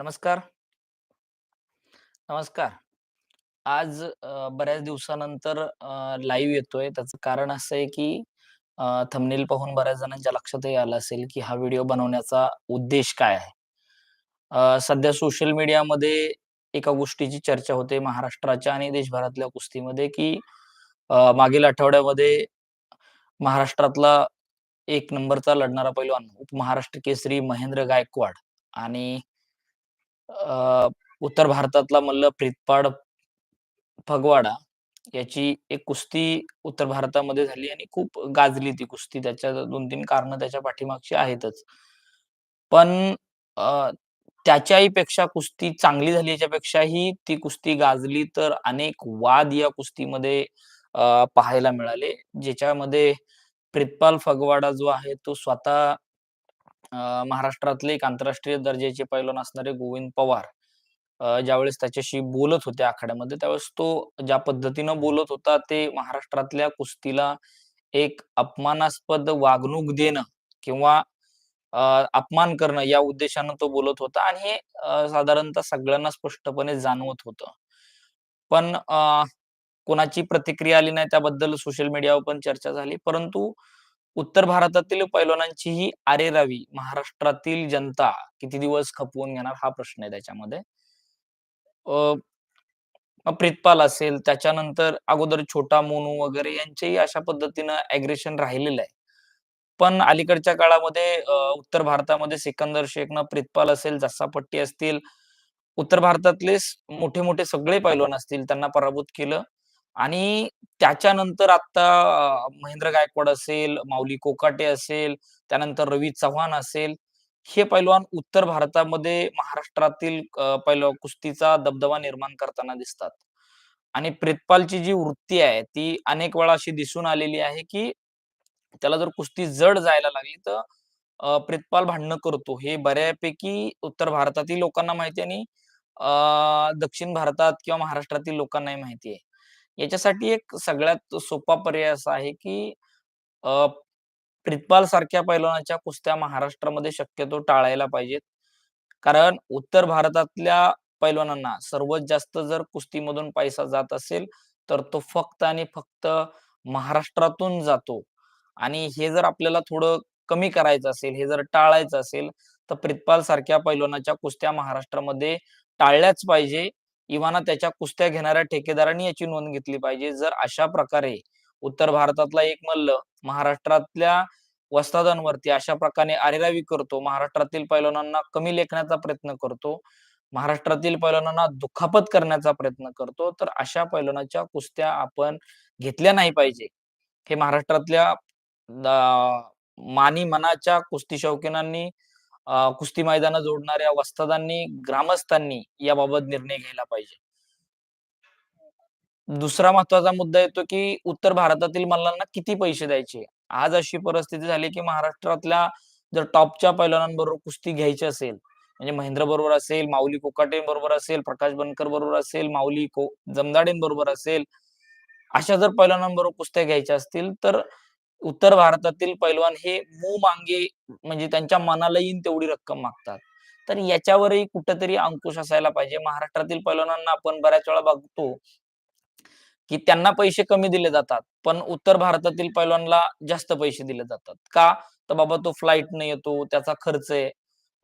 नमस्कार. नमस्कार. आज बऱ्याच दिवसानंतर लाईव्ह येतोय. त्याचं कारण असं आहे, की थमनेल थंबनेल पाहून बऱ्याच जणांच्या लक्षातही आलं असेल, की हा व्हिडिओ बनवण्याचा उद्देश काय आहे? सध्या सोशल मीडियामध्ये एका गोष्टीची चर्चा होते महाराष्ट्राच्या आणि देशभरातल्या कुस्तीमध्ये, की मागील आठवड्यामध्ये महाराष्ट्रातला एक नंबरचा लढणारा पैलवान उपमहाराष्ट्र केसरी महेंद्र गायकवाड आणि अ, उत्तर भारतातला मल्ल प्रितपाड फगवाडा याची एक कुस्ती उत्तर भारतामध्ये झाली आणि खूप गाजली ती कुस्ती. त्याच्या 2-3 कारणं त्याच्या पाठीमागची आहेतच. पण अ, त्याच्याही पेक्षा कुस्ती चांगली झाली याच्यापेक्षाही ती कुस्ती गाजली तर अनेक वाद या कुस्तीमध्ये अ, पाहायला मिळाले. ज्याच्यामध्ये प्रितपाल फगवाडा जो आहे तो स्वतः महाराष्ट्रातले एक आंतरराष्ट्रीय दर्जाचे पैलवान असणारे गोविंद पवार ज्यावेळेस त्याच्याशी बोलत होते आखाड्यामध्ये, त्यावेळेस तो ज्या पद्धतीनं बोलत होता, ते महाराष्ट्रातल्या कुस्तीला एक अपमानास्पद वागणूक देणं किंवा अपमान करणं या उद्देशानं तो बोलत होता आणि हे साधारणतः सगळ्यांना स्पष्टपणे जाणवत होतं. पण कोणाची प्रतिक्रिया आली नाही त्याबद्दल सोशल मीडियावर पण चर्चा झाली. परंतु उत्तर भारतातील पैलवानांची ही आरेरावी महाराष्ट्रातील जनता किती दिवस खपवून घेणार हा प्रश्न आहे त्याच्यामध्ये. अ, प्रितपाल असेल, त्याच्यानंतर अगोदर छोटा मोनू वगैरे यांचेही अशा पद्धतीनं ऍग्रेशन राहिलेलं आहे. पण अलीकडच्या काळामध्ये उत्तर भारतामध्ये सिकंदर शेखनं प्रितपाल असेल, जस्सापट्टी असतील, उत्तर भारतातले मोठे-मोठे सगळे पैलवान असतील त्यांना पराभूत केलं आणि त्याच्यानंतर आता महेंद्र गायकवाड असेल, माऊली कोकाटे असेल, त्यानंतर रवी चव्हाण असेल, हे पैलवान उत्तर भारतामध्ये महाराष्ट्रातील पैलवान कुस्तीचा दबदबा निर्माण करताना दिसतात. आणि प्रितपालची जी वृत्ती आहे, ती अनेक वेळा अशी दिसून आलेली आहे, की त्याला जर कुस्ती जड जायला लागली, तर अ, प्रितपाल भांडणं करतो. हे बऱ्यापैकी उत्तर भारतातील लोकांना माहिती आहे आणि दक्षिण भारतात किंवा महाराष्ट्रातील लोकांनाही माहिती आहे. याच्यासाठी एक सगळ्यात सोपा पर्याय असा आहे, की अ, प्रितपाल सारख्या पैलवानाच्या कुस्त्या महाराष्ट्रामध्ये शक्यतो टाळायला पाहिजेत. कारण उत्तर भारतातल्या पैलवानांना सर्वात जास्त जर कुस्तीमधून पैसा जात असेल, तर तो फक्त आणि फक्त महाराष्ट्रातून जातो. आणि हे जर आपल्याला थोडं कमी करायचं असेल, हे जर टाळायचं असेल, तर प्रितपाल सारख्या पैलवानाच्या कुस्त्या महाराष्ट्रामध्ये टाळल्याच पाहिजे. इव्हाना त्याच्या कुस्त्या घेणाऱ्या ठेकेदारांनी याची नोंद घेतली पाहिजे. जर अशा प्रकारे उत्तर भारतातला एक मल्ल महाराष्ट्रातल्या वस्तादांवरती अशा प्रकारे अरेरावी करतो, महाराष्ट्रातील पैलवानांना कमी लेखण्याचा प्रयत्न करतो, महाराष्ट्रातील पैलवानांना दुखापत करण्याचा प्रयत्न करतो, तर अशा पैलवानाच्या कुस्त्या आपण घेतल्या नाही पाहिजे. हे महाराष्ट्रातल्या मानी मनाच्या कुस्ती शौकीनांनी, कुस्ती मैदानं जोडणाऱ्या वस्तादांनी, ग्रामस्थांनी याबाबत निर्णय घ्यायला पाहिजे. दुसरा महत्त्वाचा मुद्दा येतो, की उत्तर भारतातील मल्लांना किती पैसे द्यायचे? आज अशी परिस्थिती झाली, की महाराष्ट्रातल्या जर टॉपच्या पैलवानांबरोबर कुस्ती घ्यायची असेल, म्हणजे महेंद्र बरोबर असेल, माऊली कोकाटे बरोबर असेल, प्रकाश बनकर बरोबर असेल, माऊली को जमदाडेंबरोबर असेल, अशा जर पैलवानांबरोबर कुस्त्या घ्यायच्या असतील, तर उत्तर भारतातील पैलवान हे मू मागे म्हणजे त्यांच्या मनाला येईन तेवढी रक्कम मागतात. तर याच्यावरही कुठेतरी अंकुश असायला पाहिजे. महाराष्ट्रातील पैलवानांना आपण बऱ्याच वेळा बघतो, की त्यांना पैसे कमी दिले जातात. पण उत्तर भारतातील पैलवानला जास्त पैसे दिले जातात. का? तर बाबा तो फ्लाइटने येतो, त्याचा खर्च आहे.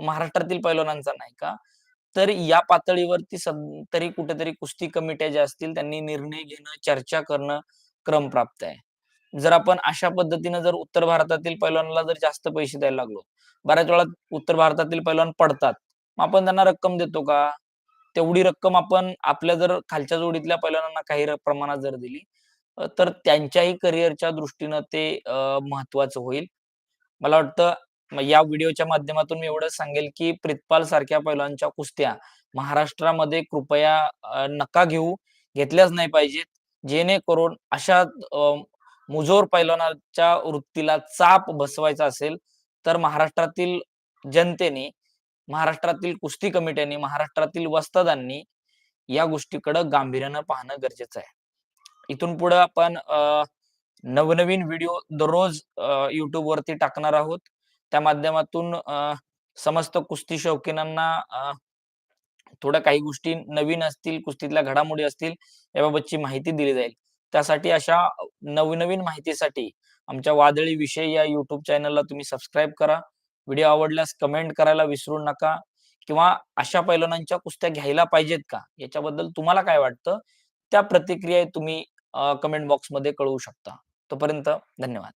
महाराष्ट्रातील पैलवानांचा नाही का? तर या पातळीवरती सद तरी कुठेतरी कुस्ती कमिट्या ज्या असतील त्यांनी निर्णय घेणं, चर्चा करणं क्रम प्राप्त आहे. जर आपण अशा पद्धतीनं जर उत्तर भारतातील पैलवानाला जर जास्त पैसे द्यायला लागलो, बऱ्याच वेळा उत्तर भारतातील पैलवान पडतात. मग आपण त्यांना रक्कम देतो का? तेवढी रक्कम आपण आपल्या जर खालच्या जोडीतल्या पैलवानांना काही प्रमाणात जर दिली, तर त्यांच्याही करिअरच्या दृष्टीनं ते महत्वाचं होईल. मला वाटतं या व्हिडिओच्या माध्यमातून मी एवढं सांगेल, की प्रितपाल सारख्या पैलवानच्या कुस्त्या महाराष्ट्रामध्ये कृपया नका घेऊ, घेतल्याच नाही पाहिजेत. जेणेकरून अशा मुजोर पैलवानाच्या वृत्तीला चाप बसवायचा असेल, तर महाराष्ट्रातील जनतेने, महाराष्ट्रातील कुस्ती कमिट्यांनी, महाराष्ट्रातील वस्तादांनी या गोष्टीकडं गांभीर्यानं पाहणं गरजेचं आहे. इथून पुढे आपण नवनवीन व्हिडिओ दररोज अ, वरती टाकणार आहोत. त्या माध्यमातून समस्त कुस्ती शौकीनांना थोड्या काही गोष्टी नवीन असतील, कुस्तीतल्या घडामोडी असतील, याबाबतची माहिती दिली जाईल. त्यासाठी अशा नवनवीन माहितीसाठी आमच्या वादळी विषय या युट्यूब चॅनलला तुम्ही सबस्क्राईब करा. व्हिडिओ आवडल्यास कमेंट करायला विसरू नका किंवा अशा पैलवानांच्या कुस्त्या घ्यायला पाहिजेत का? याच्याबद्दल तुम्हाला काय वाटतं? त्या प्रतिक्रिया तुम्ही कमेंट बॉक्समध्ये कळवू शकता. तोपर्यंत धन्यवाद.